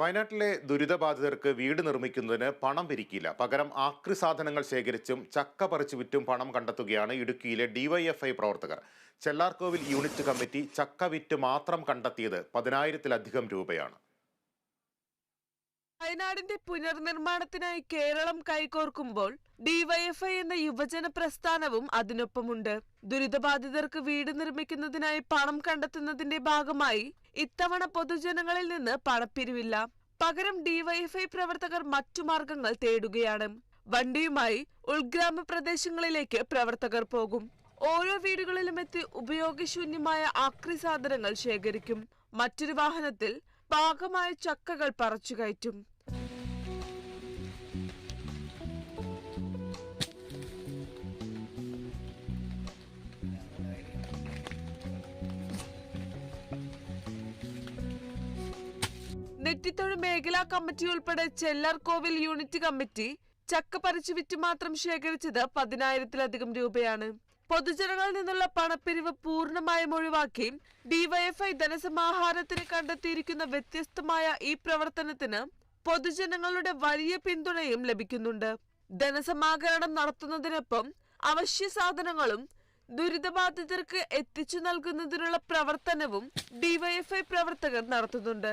വയനാട്ടിലെ ദുരിതബാധിതർക്ക് വീട് നിർമ്മിക്കുന്നതിന് പണം പിരിക്കില്ല പകരം ആക്രി സാധനങ്ങൾ ശേഖരിച്ചും ചക്ക പറിച്ചു വിറ്റും പണം കണ്ടെത്തുകയാണ് ഇടുക്കിയിലെ ഡിവൈഎഫ്ഐ പ്രവർത്തകർ. ചെല്ലാർകോവിൽ യൂണിറ്റ് കമ്മിറ്റി ചക്ക വിറ്റ് മാത്രം കണ്ടെത്തിയത് പതിനായിരത്തിലധികം രൂപയാണ്. വയനാടിന്റെ പുനർനിർമ്മാണത്തിനായി കേരളം കൈകോർക്കുമ്പോൾ ഡിവൈഎഫ്ഐ എന്ന യുവജന പ്രസ്ഥാനവും അതിനൊപ്പമുണ്ട്. ദുരിതബാധിതർക്ക് വീട് നിർമ്മിക്കുന്നതിനായി പണം കണ്ടെത്തുന്നതിന്റെ ഭാഗമായി ഇത്തവണ പൊതുജനങ്ങളിൽ നിന്ന് പണപ്പിരിവില്ല. പകരം ഡിവൈഎഫ്ഐ പ്രവർത്തകർ മറ്റു മാർഗങ്ങൾ തേടുകയാണ്. വണ്ടിയുമായി ഉൾഗ്രാമ പ്രദേശങ്ങളിലേക്ക് പ്രവർത്തകർ പോകും. ഓരോ വീടുകളിലും എത്തി ഉപയോഗശൂന്യമായ ആക്രി സാധനങ്ങൾ ശേഖരിക്കും. മറ്റൊരു വാഹനത്തിൽ പാകമായ ചക്കകൾ പറിച്ചു കയറ്റും നെറ്റിത്തൊഴു മേഖലാ കമ്മിറ്റി ഉൾപ്പെടെ ചെല്ലാർ കോവിൽ യൂണിറ്റ് കമ്മിറ്റി ചക്ക പറിച്ചു വിറ്റ് മാത്രം ശേഖരിച്ചത് പതിനായിരത്തിലധികം രൂപയാണ്. പൊതുജനങ്ങളിൽ നിന്നുള്ള പണപ്പിരിവ് പൂർണമായും ഒഴിവാക്കി ഡിവൈഎഫ്ഐ ധനസമാഹാരത്തിന് കണ്ടെത്തിയിരിക്കുന്ന വ്യത്യസ്തമായ ഈ പ്രവർത്തനത്തിന് പൊതുജനങ്ങളുടെ വലിയ പിന്തുണയും ലഭിക്കുന്നുണ്ട്. ധനസമാഹരണം നടത്തുന്നതിനൊപ്പം അവശ്യ സാധനങ്ങളും ദുരിതബാധിതർക്ക് എത്തിച്ചു നൽകുന്നതിനുള്ള പ്രവർത്തനവും ഡിവൈഎഫ്ഐ പ്രവർത്തകർ നടത്തുന്നുണ്ട്.